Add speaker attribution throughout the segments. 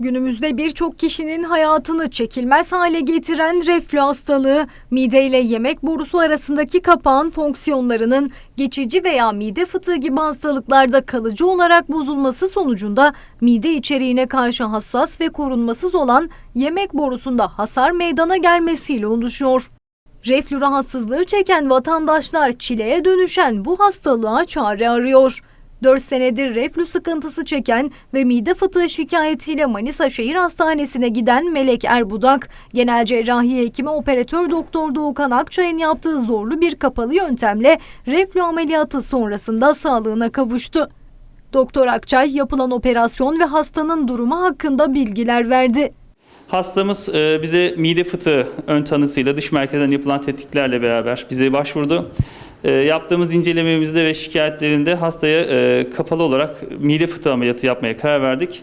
Speaker 1: Günümüzde birçok kişinin hayatını çekilmez hale getiren reflü hastalığı, mide ile yemek borusu arasındaki kapağın fonksiyonlarının geçici veya mide fıtığı gibi hastalıklarda kalıcı olarak bozulması sonucunda mide içeriğine karşı hassas ve korunmasız olan yemek borusunda hasar meydana gelmesiyle oluşuyor. Reflü rahatsızlığı çeken vatandaşlar çileye dönüşen bu hastalığa çare arıyor. 4 senedir reflü sıkıntısı çeken ve mide fıtığı şikayetiyle Manisa Şehir Hastanesi'ne giden Melek Erbudak, genel cerrahi hekimi operatör doktor Doğukan Akçay'ın yaptığı zorlu bir kapalı yöntemle reflü ameliyatı sonrasında sağlığına kavuştu. Doktor Akçay yapılan operasyon ve hastanın durumu hakkında bilgiler verdi.
Speaker 2: Hastamız e, bize mide fıtığı ön tanısıyla dış merkezden yapılan tetkiklerle beraber bize başvurdu. E, Yaptığımız incelememizde ve şikayetlerinde hastaya e, kapalı olarak mide fıtığı ameliyatı yapmaya karar verdik.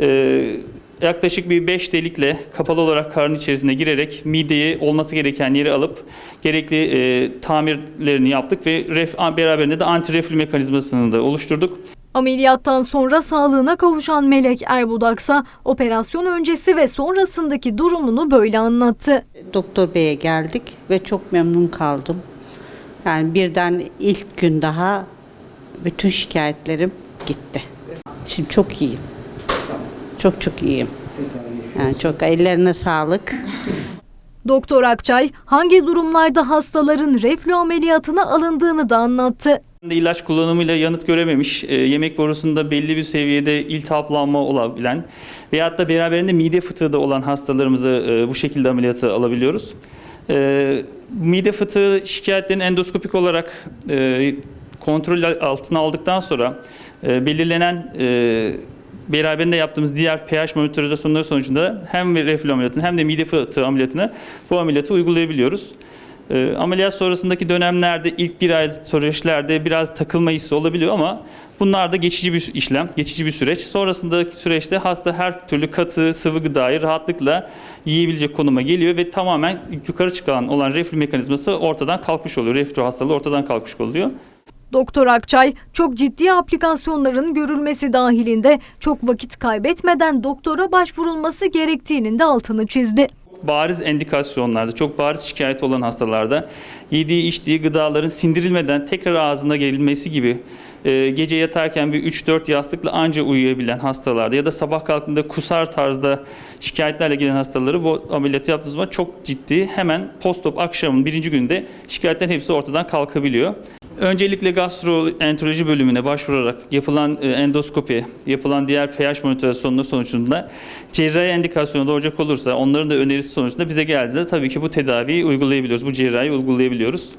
Speaker 2: E, Yaklaşık bir 5 delikle kapalı olarak karın içerisine girerek mideyi olması gereken yeri alıp gerekli e, tamirlerini yaptık ve ref, beraberinde de anti reflü mekanizmasını da oluşturduk.
Speaker 1: Ameliyattan sonra sağlığına kavuşan Melek Erbudaksa operasyon öncesi ve sonrasındaki durumunu böyle anlattı.
Speaker 3: Doktor Bey'e geldik ve çok memnun kaldım. Yani birden ilk gün daha bütün şikayetlerim gitti. Şimdi çok iyiyim. Çok çok iyiyim. Yani çok ellerine sağlık.
Speaker 1: Doktor Akçay hangi durumlarda hastaların reflü ameliyatına alındığını da anlattı.
Speaker 2: İlaç kullanımıyla yanıt görememiş, e, yemek borusunda belli bir seviyede iltihaplanma olabilen veyahut da beraberinde mide fıtığı da olan hastalarımızı e, bu şekilde ameliyatı alabiliyoruz. Mide fıtığı şikayetlerini endoskopik olarak e, kontrol altına aldıktan sonra e, belirlenen e, beraberinde yaptığımız diğer pH monitorizasyonları sonucunda hem reflü ameliyatını hem de mide fıtığı ameliyatını bu ameliyatı uygulayabiliyoruz. E, ameliyat sonrasındaki dönemlerde ilk bir ay süreçlerde biraz takılma hissi olabiliyor ama bunlar da geçici bir işlem, geçici bir süreç. Sonrasındaki süreçte hasta her türlü katı, sıvı gıdayı rahatlıkla yiyebilecek konuma geliyor ve tamamen yukarı çıkan olan reflü mekanizması ortadan kalkmış oluyor. Reflü hastalığı ortadan kalkmış oluyor.
Speaker 1: Doktor Akçay çok ciddi aplikasyonların görülmesi dahilinde çok vakit kaybetmeden doktora başvurulması gerektiğinin de altını çizdi.
Speaker 2: Bariz endikasyonlarda, çok bariz şikayet olan hastalarda yediği içtiği gıdaların sindirilmeden tekrar ağzına gelinmesi gibi e, gece yatarken bir 3-4 yastıkla anca uyuyabilen hastalarda ya da sabah kalktığında kusar tarzda şikayetlerle gelen hastaları bu ameliyatı yaptığımız zaman çok ciddi hemen postop akşamın birinci günde şikayetlerin hepsi ortadan kalkabiliyor. Öncelikle gastroenteroloji bölümüne başvurarak yapılan e, endoskopi, yapılan diğer pH monitorasyonları sonucunda cerrahi endikasyonu doğacak olursa onların da önerisi sonucunda bize geldiğinde tabii ki bu tedaviyi uygulayabiliyoruz, bu cerrahi uygulayabiliyoruz.